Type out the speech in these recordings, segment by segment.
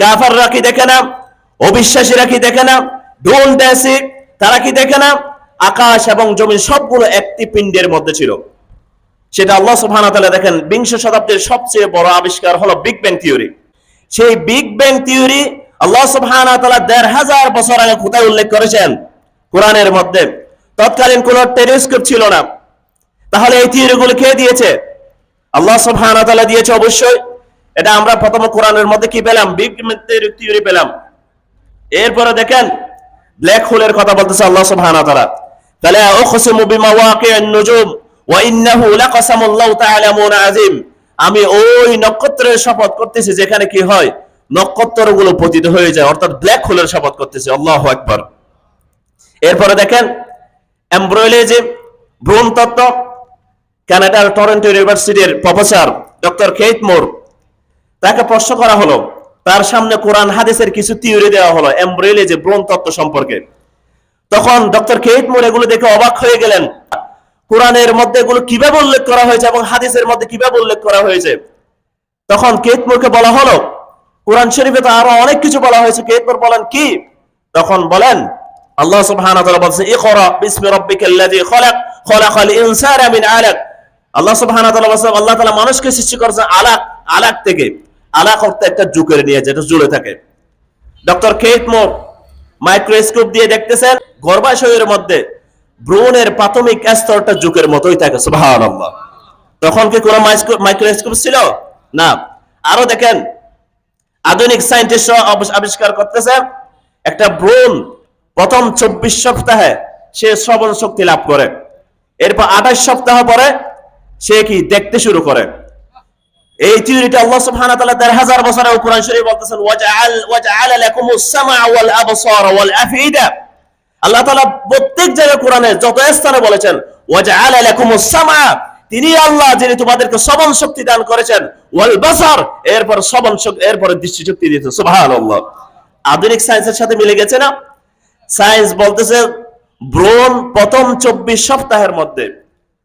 কাফাররা কি দেখে না? অবিশ্বাসীরা কি দেখে না? ডোন ড্যাসি তারা কি দেখে না? আকাশ এবং জমিন সবগুলো একটি পিণ্ডের মধ্যে ছিল। সেটা আল্লাহ সুবহানাহু তাআলা দেখেন, বিংশ শতাব্দীর সবচেয়ে বড় আবিষ্কার হলো বিগ ব্যাং থিওরি সেই বিগ ব্যাং থিওরি আল্লাহ সুবহানাহু তাআলা দেড় হাজার বছর আগে কোথায় উল্লেখ করেছেন? কোরআনের মধ্যে। তৎকালীন কোন টেলিস্কোপ ছিল না। তাহলে এই থিওরিগুলো কে দিয়েছে? আল্লাহ সুবহানাহু তাআলা দিয়েছে অবশ্যই। এটা আমরা প্রথম কোরআনের মধ্যে কি পেলাম? ব্যাং থিওরি পেলাম। এরপরে দেখেন, ব্ল্যাক হোলের কথা বলতেছে আল্লাহ সুবহানাহু ওয়া তাআলা। তাহলে উকসিমু বিমাওয়াকি'আন নুজুম ওয়া ইন্নাহু লাকাসামুল্লাহু তাআলা মুন আযীম। আমি ওই নক্ষত্রের শপথ করতেছি যেখানে কি হয়, নক্ষত্রগুলো পতিত হয়ে যায়। অর্থাৎ ব্ল্যাক হোলের শপথ করতেছি। আল্লাহু আকবার। এরপরে দেখেন, এমব্রয়োলজি ভ্রূণ তত্ত্ব কানাডার টরন্টো ইউনিভার্সিটির প্রফেসর ডক্টর কেইট মোর তাকে প্রশ্ন করা হলো, তার সামনে কোরআন হাদিসের কিছু থিওরি দেওয়া হলো এমব্রয়োলজি ভ্রূণ তত্ত্ব সম্পর্কে। তখন ডক্টর কেইট মোর এগুলো দেখে অবাক হয়ে গেলেন। কোরআনের মধ্যে এগুলো কীভাবে উল্লেখ করা হয়েছে এবং হাদিসের মধ্যে কীভাবে উল্লেখ করা হয়েছে? তখন কেইট মোরকে বলা হলো, কোরআন শরীফে তো আরও অনেক কিছু বলা হয়েছে। কেইট মোর বলেন, কি? তখন বলেন, আল্লাহ সুবহানাহু ওয়া তাআলা বলছে, ইকরা বিসমি রাব্বিকাল্লাযী খলাক, খলাকাল ইনসানা মিন আলাক। আল্লাহ সুবহানাহু ওয়া তাআলা বলছে, আল্লাহ তাআলা মানুষকে সৃষ্টি করেছেন আলাক আলাক থেকে। আলাক অর্থ একটা জুকের নিয়ে যেটা জুড়ে থাকে। ডক্টর কেট মোর মাইক্রোস্কোপ দিয়ে দেখতেছেন, গর্ভাশয়ের মধ্যে ভ্রূণের প্রাথমিক স্তরটা জুকের মতোই থাকে, সুবহানাল্লাহ। তখন কি কোনো মাইক্রোস্কোপ ছিল? না। আরও দেখেন, আধুনিক সায়েন্টিস্ট আবিষ্কার করতেছে একটা ভ্রূণ প্রথম চব্বিশ সপ্তাহে সে শ্রবণ শক্তি লাভ করে। এরপর আঠাশ সপ্তাহ পরে সে কি দেখতে শুরু করে। এই থিওরিটা আল্লাহ সুবহানাহু ওয়া তাআলা 1000 বছর আগে কোরআন শরীফে বলতেছেন, ওয়াজআল ওয়াজআল লাকুমুস সামা ওয়াল আবসার ওয়াল আফিদা আল্লাহ তাআলা প্রত্যেক জায়গায় কোরআনে যত স্থানে বলেছেন, ওয়াজআল লাকুমুস সামা তিনি আল্লাহ যিনি তোমাদেরকে শ্রবণ শক্তি দান করেছেন, ওয়াল বাসার, এরপর শ্রবণ শক্তি এরপর দৃষ্টি শক্তি দিয়েছেন, সুবহানাল্লাহ। আধুনিক সায়েন্সের সাথে মিলে গেছে না? সায়েন্স বলতেছে ব্রণ প্রথম 24 সপ্তাহের মধ্যে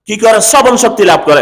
কি করে শ্রবণ শক্তি লাভ করে?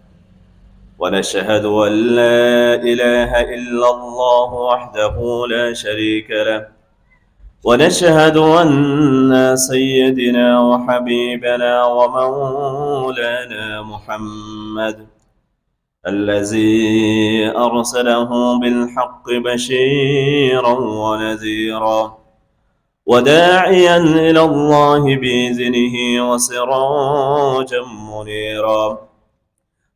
ونشهد أن لا إله إلا الله وحده لا شريك له. ونشهد أن سيدنا وحبيبنا ومولانا محمد الذي أرسله بالحق بشيرا ونذيرا وداعيا إلى الله بإذنه وسراجا منيرا.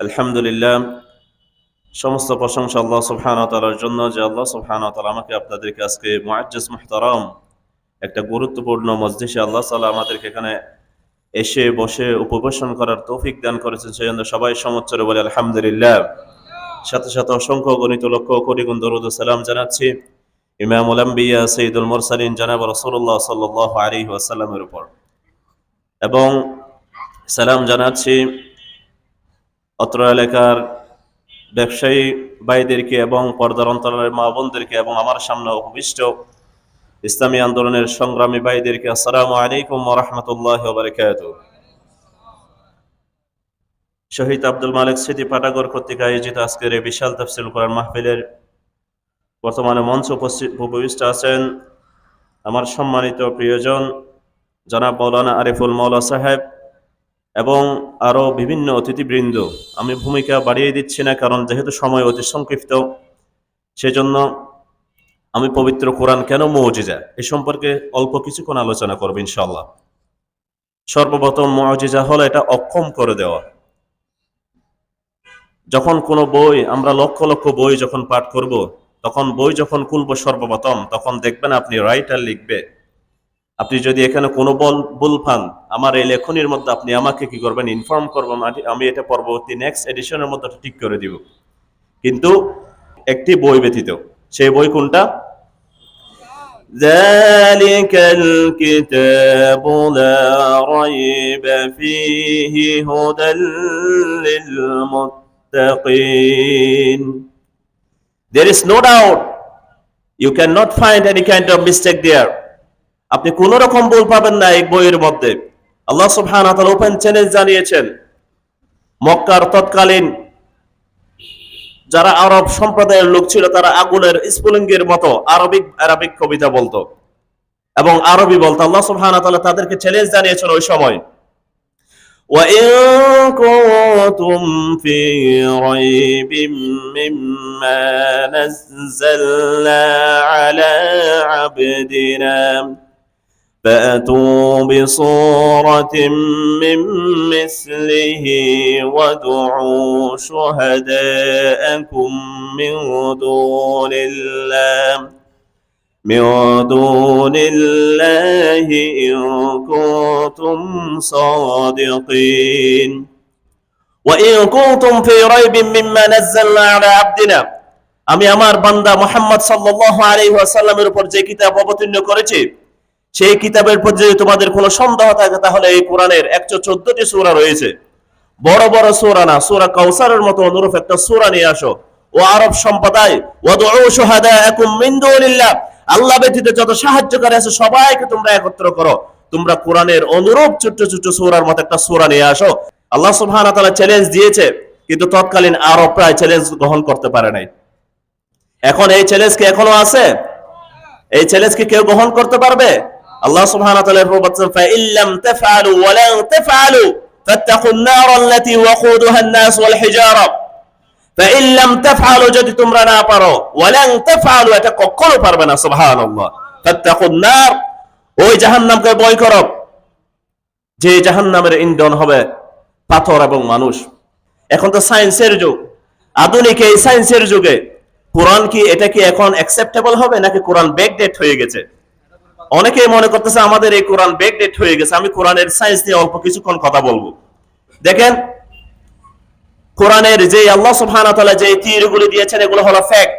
আলহামদুলিল্লাহ। সমস্ত প্রশংসা আল্লাহ সুবহান তালার জন্য যে আল্লাহ সুবহান তালা আমাকে আপনাদেরকে আজকে মুআজ্জাজ মুহতারাম একটা গুরুত্বপূর্ণ মজলিসে আল্লাহ তাআলা আমাদেরকে এখানে এসে বসে উপবেশন করার তৌফিক দান করেছেন। সেই জন্য সবাই সমচ্চরে বলে আলহামদুলিল্লাহ। সাথে সাথে অসংখ্য গণিত লক্ষ কোটি গুণ দরুদ সালাম জানাচ্ছি ইমাম আলম্বিয়া সঈদুল মোরসালিন, জানাব রসুল্লাহ সাল্লাহ আলী ওয়াসাল্লামের উপর। এবং সালাম জানাচ্ছি অত্র এলাকার ব্যবসায়ী ভাইদেরকে এবং পর্দার অন্তরের মা বোনদেরকে এবং আমার সামনে উপবিষ্ট ইসলামী আন্দোলনের সংগ্রামী ভাইদেরকে আসসালামু আলাইকুম রহমতুল্লাহ বারকাত শহীদ আব্দুল মালিক স্মৃতি পাটাগর কর্তৃক আয়োজিত আজকের এই বিশাল তফসিল কোরআন মাহফিলের বর্তমানে মঞ্চ উপস্থিত উপবিষ্ট আছেন আমার সম্মানিত প্রিয়জন জনাব মৌলানা আরিফুল মৌলা সাহেব এবং আরও বিভিন্ন অতিথিবৃন্দ। আমি ভূমিকা বাড়িয়ে দিচ্ছি না, কারণ যেহেতু সময় অতি সংক্ষিপ্ত, সেজন্য আমি পবিত্র কোরআন কেন মৌজিজা? এ সম্পর্কে অল্প কিছুক্ষণ আলোচনা করব ইনশাল্লাহ সর্বপ্রথম মৌজিজা হলো এটা অক্ষম করে দেওয়া। যখন কোনো বই, আমরা লক্ষ লক্ষ বই যখন পাঠ করব, তখন বই যখন খুলবো সর্বপ্রথম, তখন দেখবেন আপনি রাইটার লিখবে। আপনি যদি এখানে কোনো বল ভুল পান আমার এই লেখনির মধ্যে আপনি আমাকে কি করবেন ইনফর্ম করবেন আমি- আমি এটা পরবর্তী নেক্সট এডিশনের মধ্যে ঠিক করে দিব কিন্তু একটি বই ব্যতীত সেই বই কোনটা ذلك الكتاب لا ريب فيه هدى للمتقين There is no doubt you cannot find any kind of mistake there আপনি কোন রকম ভুল পাবেন না এই বইয়ের মধ্যে আল্লাহ সুবহানাহু ওয়া তাআলা ওপেন চ্যালেঞ্জ জানিয়েছেন মক্কার তৎকালীন যারা আরব সম্প্রদায়ের লোক ছিল তারা আগুনের স্ফুলিঙ্গের মতো আরবিক আরবিক কবিতা বলতো এবং আরবি বলতো আল্লাহ সুবহানাহু ওয়া তাআলা তাদেরকে চ্যালেঞ্জ জানিয়েছেন ওই সময় وإن كنتم في ريب مما نزلنا على عبدنا فأتوا بصورة من مثله وادعوا شهداءكم من دون الله من دون الله إن كنتم صادقين وإن كنتم في ريب مما نزلنا على عبدنا আমি আমার বান্দা মোহাম্মদ সাল্লাল্লাহু আলাইহি ওয়াসাল্লামের উপর যে কিতাব অবতীর্ণ করেছি সেই কিতাবের প্রতি যদি তোমাদের কোনো সন্দেহ থাকে, তাহলে এই কোরআনের একশো চোদ্দটি সূরা রয়েছে। বড় বড় সূরা না, সূরা কাউসারের মতো অনুরূপ একটা সূরা নিয়ে আসো। ও আরব মিন আল্লাহ ব্যতীত যত সাহায্যকারী আছে সবাইকে তোমরা একত্র করো। তোমরা কোরআনের অনুরূপ ছোট্ট ছোট্ট সূরার মতো একটা সূরা নিয়ে আসো। আল্লাহ সুবহানাহু ওয়া চ্যালেঞ্জ দিয়েছে, কিন্তু তৎকালীন আরব প্রায় চ্যালেঞ্জ গ্রহণ করতে পারে নাই। এখন এই চ্যালেঞ্জ কি এখনও আছে? এই চ্যালেঞ্জ কি কেউ গ্রহণ করতে পারবে? আল্লাহ সুবহানাহু ওয়া তাআলা এরপর বলছেন ফাইল্লাম তাফআলু ওয়া লান তাফআলু ফাত্তাকুন নার আল্লাতী ওয়াকুদুহা الناس والحجاره ফাইল্লাম তাফআলু যদি তোমরা না পারো ওয়া লান তাফআলু এটা কখনো পারবে না সুবহানাল্লাহ ফাত্তাকুন নার ওই জাহান্নামকে ভয় করো যে জাহান্নামের ইন্ধন হবে পাথর এবং মানুষ এখন তো সায়েন্সের যুগ আধুনিক এই সায়েন্সের যুগে কোরআন কি এটা কি এখন অ্যাকসেপ্টেবল হবে নাকি কোরআন ব্যাকডেট হয়ে গেছে অনেকেই মনে করতেছে আমাদের এই কোরআন ব্যাকডেট হয়ে গেছে, আমি কোরআনের সায়েন্স নিয়ে অল্প কিছুক্ষণ কথা বলব। দেখেন, কোরআনের যে আল্লাহ সুবহানাহু ওয়া যে থিওরিগুলো দিয়েছেন, এগুলো হলো ফ্যাক্ট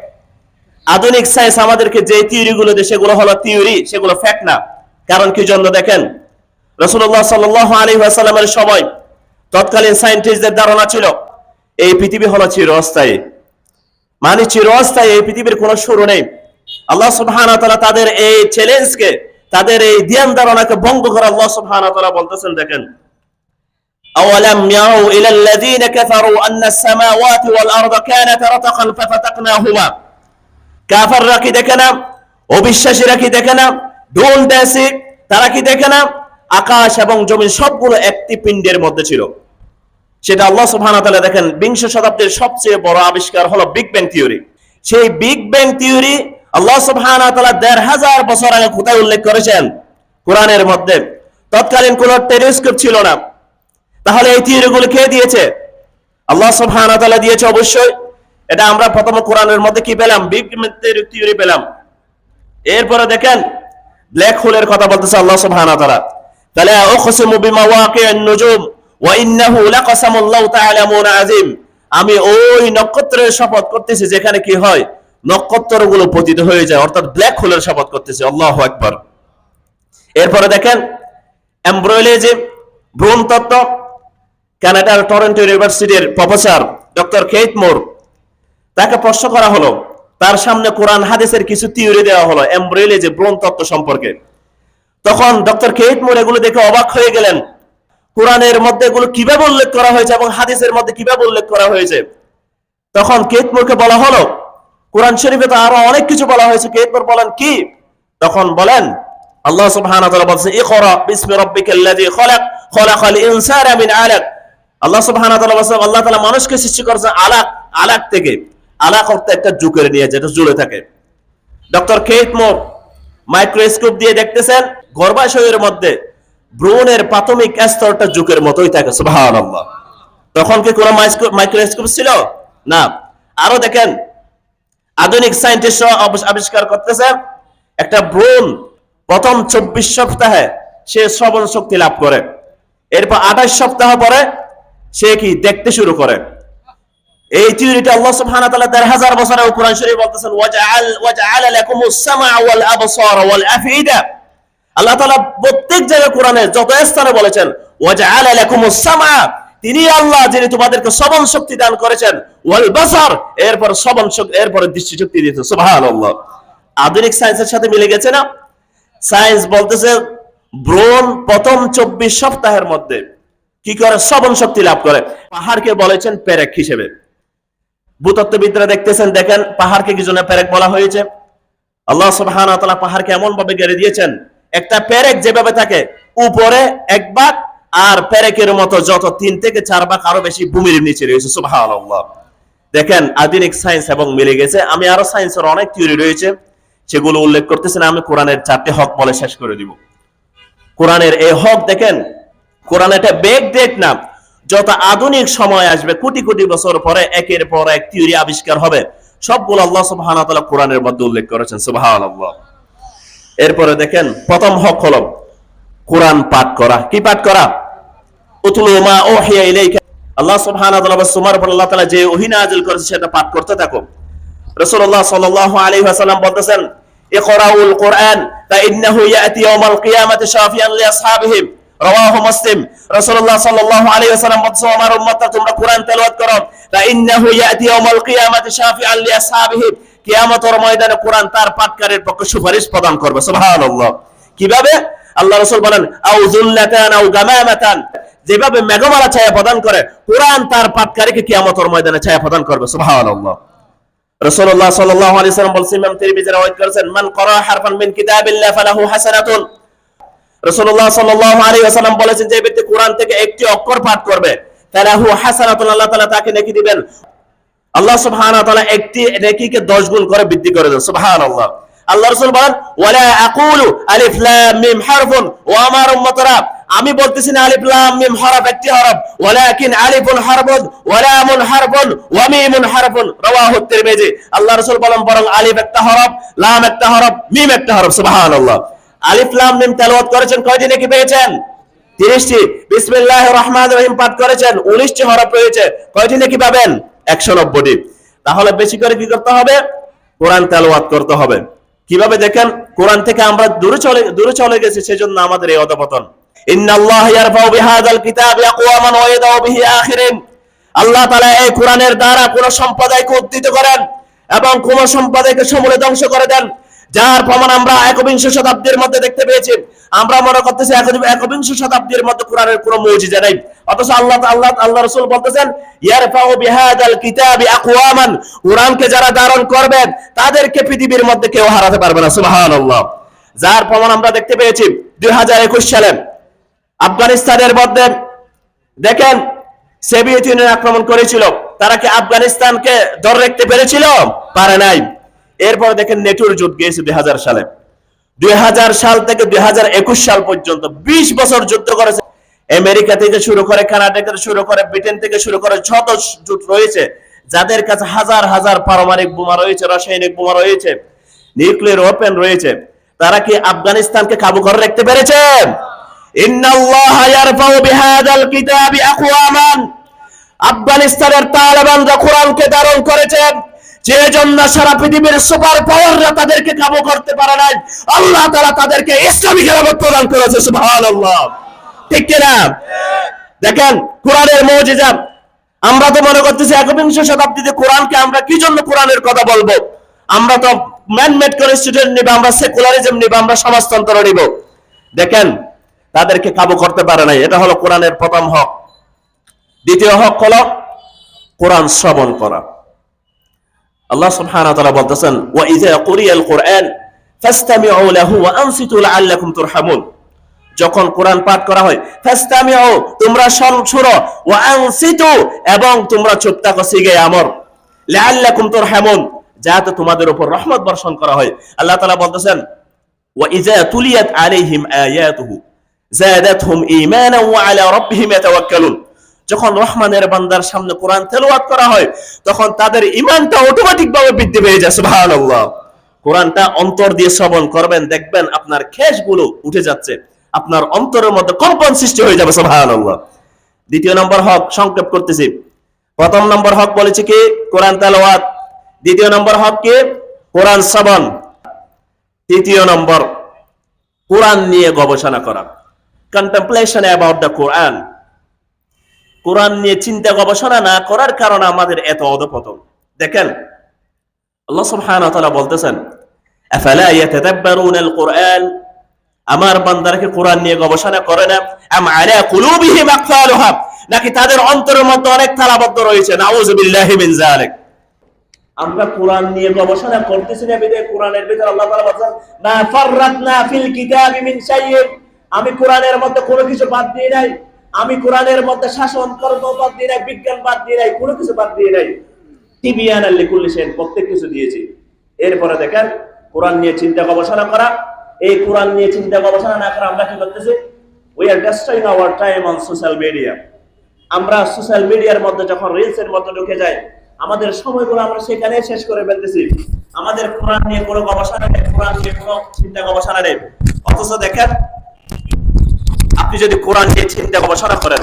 আধুনিক সায়েন্স আমাদেরকে যে থিওরিগুলো দেয়, সেগুলো হলো থিওরি সেগুলো ফ্যাক্ট না। কারণ কি জন্য? দেখেন, রাসূলুল্লাহ সাল্লাল্লাহু আলাইহি ওয়াসাল্লামের সময় তৎকালীন সায়েন্টিস্টদের ধারণা ছিল, এই পৃথিবী হলো চিরস্থায়ী। মানে চিরস্থায়ী এই পৃথিবীর কোনো শুরু নেই। আল্লাহ সুবহানাহু ওয়া তাআলা তাদের এই চ্যালেঞ্জকে তাদের এই ধ্যান ধারণাকে ভঙ্গ করে আল্লাহ সুবহানাহু ওয়া তাআলা বলতেছেন দেখেন أولم يروا إلى الذين كفروا أن السماوات والأرض كانت رتقا ففتقناهما কাফাররা কি দেখে না অবিশ্বাসীরা কি দেখে না ডোল দেশে তারা কি দেখে না আকাশ এবং জমিন সবগুলো একটি পিণ্ডের মধ্যে ছিল সেটা আল্লাহ সুবহানাহু ওয়া তাআলা দেখেন বিংশ শতাব্দীর সবচেয়ে বড় আবিষ্কার হলো বিগ ব্যাং থিওরি সেই বিগ ব্যাং থিওরি আল্লাহ সুবহান দেড় হাজার বছর আগে কোথায় উল্লেখ করেছেন? কোরআনের মধ্যে। তৎকালীন কোন টেলিস্কোপ ছিল না। তাহলে এই থিওরিগুলো কে দিয়েছে? আল্লাহ সুবহান দিয়েছে অবশ্যই। এটা আমরা প্রথম কোরআনের মধ্যে কি পেলাম? বিগ থিওরি পেলাম। এরপরে দেখেন, ব্ল্যাক হোলের কথা বলতেছে আল্লাহ সুবহান তালা তাহলে উকসিমু বিমা ওয়াকিউন নুজুম ওয়া ইন্নাহু লাকাসামুল্লাহু তাআলা মুনাজিম আমি ওই নক্ষত্রের শপথ করতেছি, যেখানে কি হয়? নক্ষত্রগুলো পতিত হয়ে যায়, অর্থাৎ ব্ল্যাক হোলের শপথ করতেছে, আল্লাহ একবার এরপরে দেখেন এমব্রয়লেজি ভ্রূণ তত্ত্ব কানাডার টরন্টো ইউনিভার্সিটির প্রফেসর ডক্টর কেইট মোর তাকে প্রশ্ন করা হলো, তার সামনে কোরআন, হাদিসের কিছু থিওরি দেওয়া হলো যে ভ্রূণ তত্ত্ব সম্পর্কে। তখন ডক্টর কেইট মোর এগুলো দেখে অবাক হয়ে গেলেন, কোরআনের মধ্যে এগুলো কীভাবে উল্লেখ করা হয়েছে এবং হাদিসের মধ্যে কীভাবে উল্লেখ করা হয়েছে? তখন কেইট মোরকে বলা হলো কোরআন শরীফে তো আরও অনেক কিছু বলা হয়েছে কেইট মোর বলেন কি? তখন বলেন, আল্লাহ সুবহানাহু ওয়া তাআলা বলছেন, ইকরা বিসমি রাব্বিকাল্লাযী খলাক, খলাকাল ইনসানা মিন আলাক। আল্লাহ সুবহানাহু ওয়া তাআলা বলছেন, আল্লাহ তাআলা মানুষকে সৃষ্টি করেছেন আলাক আলাক থেকে। আলাক অর্থ একটা জুকের নিয়ে, যেটা জুড়ে থাকে। ডক্টর কেইট মোর মাইক্রোস্কোপ দিয়ে দেখতেছেন, গর্ভাশয়ের মধ্যে ভ্রূণের প্রাথমিক স্তরটা যুগের মতোই থাকে, সুবহানাল্লাহ। তখন কি কোনো মাইক্রোস্কোপ ছিল? না। আরও দেখেন আধুনিক সায়েন্টিস্ট আবিষ্কার করতেছে। একটা ভ্রূণ প্রথম চব্বিশ সপ্তাহে সে শ্রবণ শক্তি লাভ করে। এরপর আঠাশ সপ্তাহ পরে সে কি দেখতে শুরু করে। এই থিওরিটা আল্লাহ সুবহানাহু তাআলা 10000 বছরের কোরআন শরীফ বলতেছেন, ওয়াজআল ওয়াজআল লাকুমুস সামআ ওয়াল আবসার ওয়াল আল্লাহ তাআলা প্রত্যেক জায়গায় কোরআনে যত স্থানে বলেছেন, ওয়াজআল লাকুমুস সামআ তিনি আল্লাহ যিনি তোমাদেরকে শ্রবণ শক্তি দান করেছেন, ওয়াল বাসার, এরপর শ্রবণ শক্তি, এরপর দৃষ্টি শক্তি দিয়েছেন, সুবহানাল্লাহ। আধুনিক সায়েন্সের সাথে মিলে গেছে না? সায়েন্স বলতেছে ভ্রূণ প্রথম চব্বিশ সপ্তাহের মধ্যে কি করে? শ্রবণ শক্তি লাভ করে। পাহাড়কে বলেছেন পেরেক হিসেবে। ভূতত্ত্ববিদরা দেখতেছেন, দেখেন, পাহাড়কে কি জন্য পেরেক বলা হয়েছে? আল্লাহ সুবহানাহু ওয়া পাহাড়কে এমন ভাবে গেড়ে দিয়েছেন, একটা পেরেক যেভাবে থাকে, উপরে এক ভাগ আর পেরেকের মতো যত তিন থেকে চার ভাগ আরও বেশি ভূমির নিচে রয়েছে, সুবহানাল্লাহ। দেখেন, আধুনিক সায়েন্স এবং মিলে গেছে। আমি আরও সায়েন্সের অনেক থিওরি রয়েছে, সেগুলো উল্লেখ করতেছেন আমি কোরআনের চারটে হক বলে শেষ করে দিব। কোরআনের এই হক, দেখেন, কোরআন এটা বেগ ডেট না, যত আধুনিক সময় আসবে, কোটি কোটি বছর পরে একের পর এক থিওরি আবিষ্কার হবে। সবগুলো আল্লাহ তাআলা কোরআনের মধ্যে উল্লেখ করেছেন, সুবহানাল্লাহ। এরপরে দেখেন, প্রথম হক হল কোরআন পাঠ করা। কি পাঠ করা? মা ওহিয়া ইলাইকা। আল্লাহ সুবহানাহু আল্লাহ তাআলা যে ওহী নাযিল করেছে সেটা পাঠ করতে থাকো রাসূলুল্লাহ সাল্লাল্লাহু আলাইহি ওয়াসাল্লাম বলতেছেন ময়দানে কোরআন তার পাঠকারীর সুপারিশ প্রদান করবে। কীভাবে? আল্লাহ রাসূল বলেন আউ যুল্লাতান আউ গামামাতান। যেভাবে মেঘমালা ছায়া প্রদান করে, কোরআন তার পাঠকারীকে কিয়ামতের ময়দানে ছায়া প্রদান করবে। বলছেন, ইমাম করেছেন, মান ক্বারা হারফান মিন কিতাবিল্লাহ ফালাহু হাসানাতুন। বলেছেন, যে ব্যক্তি কোরআন থেকে একটি অক্ষর পাঠ করবে, ফালাহু হাসানাতুন, আল্লাহ তাআলা তাকে নেকি দিবেন। আল্লাহ সুবহানাহু ওয়া তাআলা একটি নেকিকে 10 গুণ করে বৃদ্ধি করে দেন। সুবহানাল্লাহ। আল্লাহ রাসূল বলেন, ওয়ালা আকুলু আলিফ লাম মিম হারফুন ও আমার উম্মতরা আমি বলতেছি না আলিফ লাম মিম হরফ, একটি হরফ। ওয়ালাকিন আলিফুন হারফুন ওয়া লামুন হারফুন ওয়া মিমুন হারফুন। রাওয়াহু তিরমিজি। আল্লাহ রাসূল বলেন, বরং আলিফ একটা হরফ, লাম একটা হরফ, মিম একটা হরফ। সুবহানাল্লাহ। আলিফ, লাম, মিম তেলাওয়াত করেছেন কয়টি নাকি পেয়েছেন? তিরিশটি। বিসমিল্লাহ রহমান রহিম পাঠ করেছেন, উনিশটি হরফ রয়েছে। কয়টি নাকি পাবেন? একশো নব্বইটি। তাহলে বেশি করে কি করতে হবে? কোরআন তেলাওয়াত করতে হবে। কীভাবে দেখেন? কোরআন থেকে আমরা দূরে চলে দূরে চলে গেছি, সেজন্য আমাদের এই অধপতন। আল্লাহ রসুল যারা ধারণ করবেন তাদেরকে পৃথিবীর মধ্যে কেউ হারাতে পারবে না। সুবহানাল্লাহ। যার প্রমাণ আমরা দেখতে পেয়েছি, দুই হাজার একুশ সালে আফগানিস্তানের মধ্যে দেখেন সোভিয়েত ইউনিয়ন আক্রমণ করেছিল। তারা কি আফগানিস্তানকে ধরে রাখতে পেরেছিল? পারে নাই। এরপর দেখেন নেটোর যুদ্ধ গিয়েছে দুই হাজার সালে। দুই হাজার সাল থেকে দুই একুশ সাল পর্যন্ত বিশ বছর যুদ্ধ করেছে। আমেরিকা থেকে শুরু করে কানাডা থেকে শুরু করে ব্রিটেন থেকে শুরু করে যত জোট রয়েছে, যাদের কাছে হাজার হাজার পারমাণবিক বোমা রয়েছে, রাসায়নিক বোমা রয়েছে, নিউক্লিয়ার ওপেন রয়েছে, তারা কি আফগানিস্তানকে কাবু করে রাখতে পেরেছে? আফগানিস্তানের তালেবানরা কোরআনকে ধারণ করেছে যে জন্য সারা পৃথিবীর সুপার পাওয়াররা তাদেরকে কাবু করতে পারে নাই। আল্লাহ তাআলা তাদেরকে ইসলামী খেলাফত প্রদান করেছে, সুবহানাল্লাহ। ঠিক কিনা দেখেন, কোরআনের মৌজিজা। আমরা তো মনে করতেছি একবিংশ শতাব্দীতে কোরআনকে আমরা কি জন্য কোরআনের কথা বলব? আমরা তো ম্যানমেড করে স্টুডেন্ট নিব, আমরা সেকুলারিজম নিব, আমরা সমাজতন্ত্র নিব। দেখেন তাদেরকে কাবু করতে পারে নাই। এটা হলো কোরআনের প্রথম হক। দ্বিতীয় হক হলো কোরআন শ্রবণ করা। আল্লাহ সুবহানাহু ওয়া তাআলা বলতেছেন, ওয়া ইযা কুরিয়াল ফাসতামিউ লাহু ওয়া আনসিতু লাআল্লাকুম তুরহামুন। যখন কোরআন পাঠ করা হয়, ফাসতামিউ, তোমরা শোন- শুনো ওয়া আনসিতু, এবং তোমরা চুপ থাকো, সিগে আমর। লাআল্লাকুম তুরহামুন। যাতে তোমাদের উপর রহমত বর্ষণ করা হয়। আল্লাহ তাআলা বলতেছেন, ওয়া ইযা তুলিয়াত আলাইহিম আয়াতুহু। জাদাতহুম ঈমানান ওয়া যখন রহমানের বান্দার সামনে কোরআন করা হয়, তখন তাদের বৃদ্ধি পেয়ে যায় কোরআনটা অন্তর দিয়ে শ্রবণ করবেন, দেখবেন আপনার উঠে যাচ্ছে, আপনার অন্তরের মধ্যে কম্পন সৃষ্টি হয়ে যাবে, সুবহানাল্লাহ। দ্বিতীয় নম্বর হক, সংক্ষেপ করতেছি। প্রথম নম্বর হক বলেছে কি? কোরআন তেলাওয়াত। দ্বিতীয় নম্বর হক কি? কোরআন শ্রবণ। তৃতীয় নম্বর, কোরআন নিয়ে গবেষণা করা। কন্টেম্পলেশন অ্যাবাউট দ্য কোরআন কোরআন নিয়ে চিন্তা গবেষণা না করার কারণে আমাদের এত অধপতন। দেখেন, আল্লাহ সুবহানাহু ওয়া তাআলা বলতেছেন, আফালা ইয়াতাদাব্বারুনাল কোরআন আমার বান্দারা কি কোরআন নিয়ে গবেষণা করে না? আম আলা কুলুবিহিম আকফালুহা নাকি তাদের অন্তরের মধ্যে অনেক তালাবদ্ধ রয়েছে? নাউযু বিল্লাহি মিন যালিক। আমরা কোরআন নিয়ে গবেষণা করতেছি না বিদে কোরআনের ভিতরে আল্লাহ তাআলা বলেন মা ফাররাতনা ফিল কিতাবি মিন শাইইন। আমি কোরআনের মধ্যে কোনো কিছু বাদ দিয়ে নাই, আমি কোরআনের মধ্যে শাসন কর্ম বাদ দিয়ে নাই, বিজ্ঞান বাদ দিয়ে নাই, কোনো কিছু বাদ দিয়ে নাই। টিবিয়ান আল লিকুল্লি প্রত্যেক কিছু দিয়েছি। এরপরে দেখেন, কোরআন নিয়ে চিন্তা গবেষণা করা। এই কোরআন নিয়ে চিন্তা গবেষণা না করে আমরা কি করতেছি? We are destroying our time on social media আমরা সোশ্যাল মিডিয়ার মধ্যে যখন রিলস এর মধ্যে ঢুকে যাই, আমাদের সময়গুলো আমরা সেখানে শেষ করে ফেলতেছি। আমাদের কোরআন নিয়ে কোনো গবেষণা নেই, কোরআন নিয়ে কোনো চিন্তা গবেষণা নেই। অথচ দেখেন আপনি যদি কোরআন নিয়ে চিন্তা গবেষণা করেন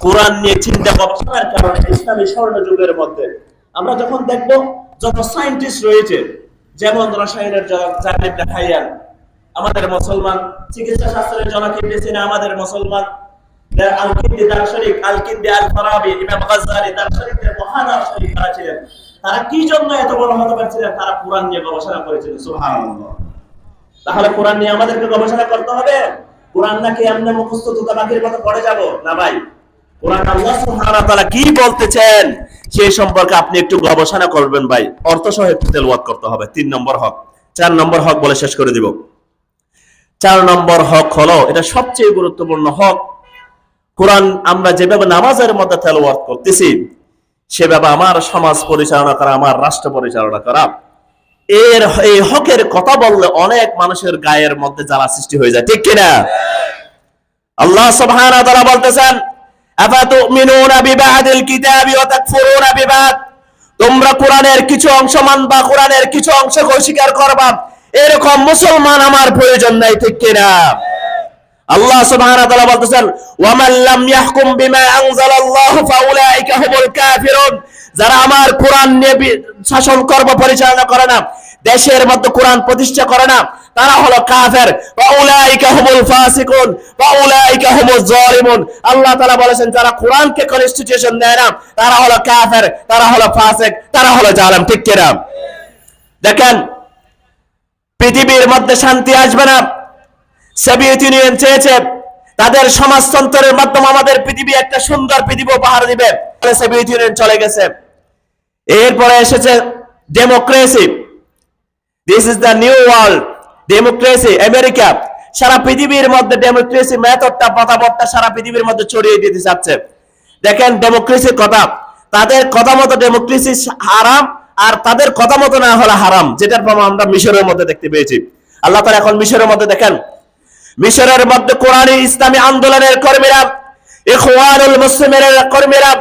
কোরআন নিয়ে চিন্তা গবেষণার কারণে ইসলামী স্বর্ণ যুগের মধ্যে। আমরা যখন দেখব, যত সায়েন্টিস্ট রয়েছে, যেমন রসায়নের জনক জার্নেট হাইয়ান আমাদের মুসলমান, চিকিৎসা শাস্ত্রের জনক ইবনে আমাদের মুসলমান। আল-কিন্দি দার্শনিক আল-কিন্দি আল-ফারাবি, ইমাম গাজ্জালি দার্শনিকদের মহান দার্শনিক তারা ছিলেন। তারা কি জন্য এত বড় হতে পারছিলেন তারা কোরআন নিয়ে গবেষণা করেছিলেন, সুবহানাল্লাহ। তাহলে কোরআন নিয়ে আমাদেরকে গবেষণা করতে হবে? কোরআন নাকি আমরা মুখস্থ সম্পর্কে আপনি একটু গবেষণা করবেন ভাই। অর্থ সহ করতে হবে। তিন নম্বর হক। চার নম্বর হক বলে শেষ করে দিব। চার নম্বর হক হলো, এটা সবচেয়ে গুরুত্বপূর্ণ হক। কোরআন আমরা যেভাবে নামাজের মধ্যে তেলাওয়াত করতেছি, সেভাবে আমার সমাজ পরিচালনা করা, আমার রাষ্ট্র পরিচালনা করা। এর, এই হকের কথা বললে অনেক মানুষের গায়ের মধ্যে জ্বালা সৃষ্টি হয়ে যায়। ঠিক কিনা? আল্লাহ সুবহানাহু ওয়া তাআলা বলতেছেন, আফাতুমিনুনা বিবাদিল কিতাবি ওয়া তাকফুরুনা বিবাদ? তোমরা কোরআনের কিছু অংশ মানবা, কোরআনের কিছু অংশকে অস্বীকার করবা। এরকম মুসলমান আমার প্রয়োজন নাই, ঠিক কিনা? আল্লাহ সুবহানাহু ওয়া তাআলা বলতেছেন, ওয়া মান লাম ইয়াহকুম বিমা আনজালাল্লাহু ফাউলাইকা হুমুল কাফিরুন। যারা আমার কোরআন নিয়ে শাসন কর্ম পরিচালনা করে না, দেশের মধ্যে কোরআন প্রতিষ্ঠা করে না, তারা হলো কাফের। আল্লাহ তাআলা বলেছেন, যারা কোরআনকে কনস্টিটিউশন দেয় না, তারা হলো কাফের, তারা হলো ফাসিক, তারা হলো জালেম, ঠিক কিনা? দেখেন, পৃথিবীর মধ্যে শান্তি আসবে না। সোভিয়েত ইউনিয়ন চেয়েছে তাদের সমাজতন্ত্রের মাধ্যমে আমাদের পৃথিবী একটা সুন্দর পৃথিবী উপহার দিবে। চলে গেছে। এরপরে এসেছে democracy. This is the new world democracy America সারা পৃথিবীর মধ্যে ডেমোক্রেসি মেথডটা, মতামতটা সারা পৃথিবীর মধ্যে ছড়িয়ে দিতে চাচ্ছে। দেখেন ডেমোক্রেসির কথা। তাদের কথা মতো ডেমোক্রেসি হারাম, আর তাদের কথা মতো না হলে হারাম, যেটার প্রমাণ আমরা মিশরের মধ্যে দেখতে পেয়েছি। আল্লাহ তাআলা এখন মিশরের মধ্যে দেখেন মিশরের মধ্যে কোরআনী ইসলামী আন্দোলনের কর্মীরা, ইখওয়ানুল মুসলিমের কর্মীরা,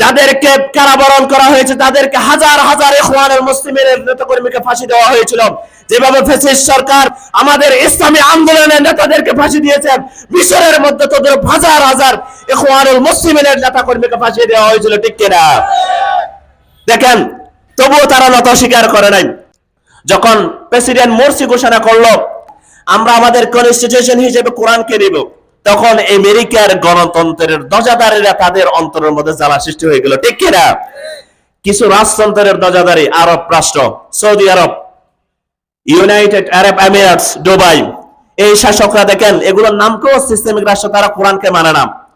যাদেরকে কারাবরণ করা হয়েছে, তাদেরকে হাজার হাজার ইখওয়ানুল মুসলিমের নেতা কর্মীকে ফাঁসি দেওয়া হয়েছিল। যেভাবে ফেসিস সরকার আমাদের ইসলামী আন্দোলনের নেতাদেরকে ফাঁসি দিয়েছেন মিশরের মধ্যে তোদের হাজার হাজার ইখওয়ানুল মুসলিমিনের নেতা কর্মীকে ফাঁসি দেওয়া হয়েছিল, ঠিক কিনা দেখেন, তবুও তারা নত স্বীকার করে নাই। যখন প্রেসিডেন্ট মোরসি ঘোষণা করল আমরা আমাদের কনস্টিটিউশন হিসেবে কোরআনকে নিব। তখন আমেরিকার গণতন্ত্রের দজাদারেরা তাদের অন্তরের মধ্যে জ্বালা সৃষ্টি হয়ে গেল। ঠিক কিনা? কিছু রাজতন্ত্রের দজাদারি আরব রাষ্ট্র, সৌদি আরব, ইউনাইটেড আরব আমিরাটস দুবাই, এই শাসকরা দেখেন, এগুলোর নামকেও সিস্টেমিক রাষ্ট্র, তারা কোরআনকে মানে না।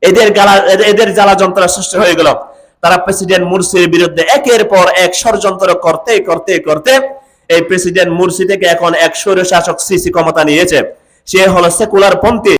এদের গালা এদের- জ্বালা যন্ত্র সৃষ্টি হয়ে গেল। তারা প্রেসিডেন্ট মুরসির বিরুদ্ধে একের পর এক ষড়যন্ত্র করতে করতে করতে এই প্রেসিডেন্ট মুরসি থেকে এখন এক স্বৈর শাসক সিসি ক্ষমতা নিয়েছে। সে হলো সেকুলার পন্থী।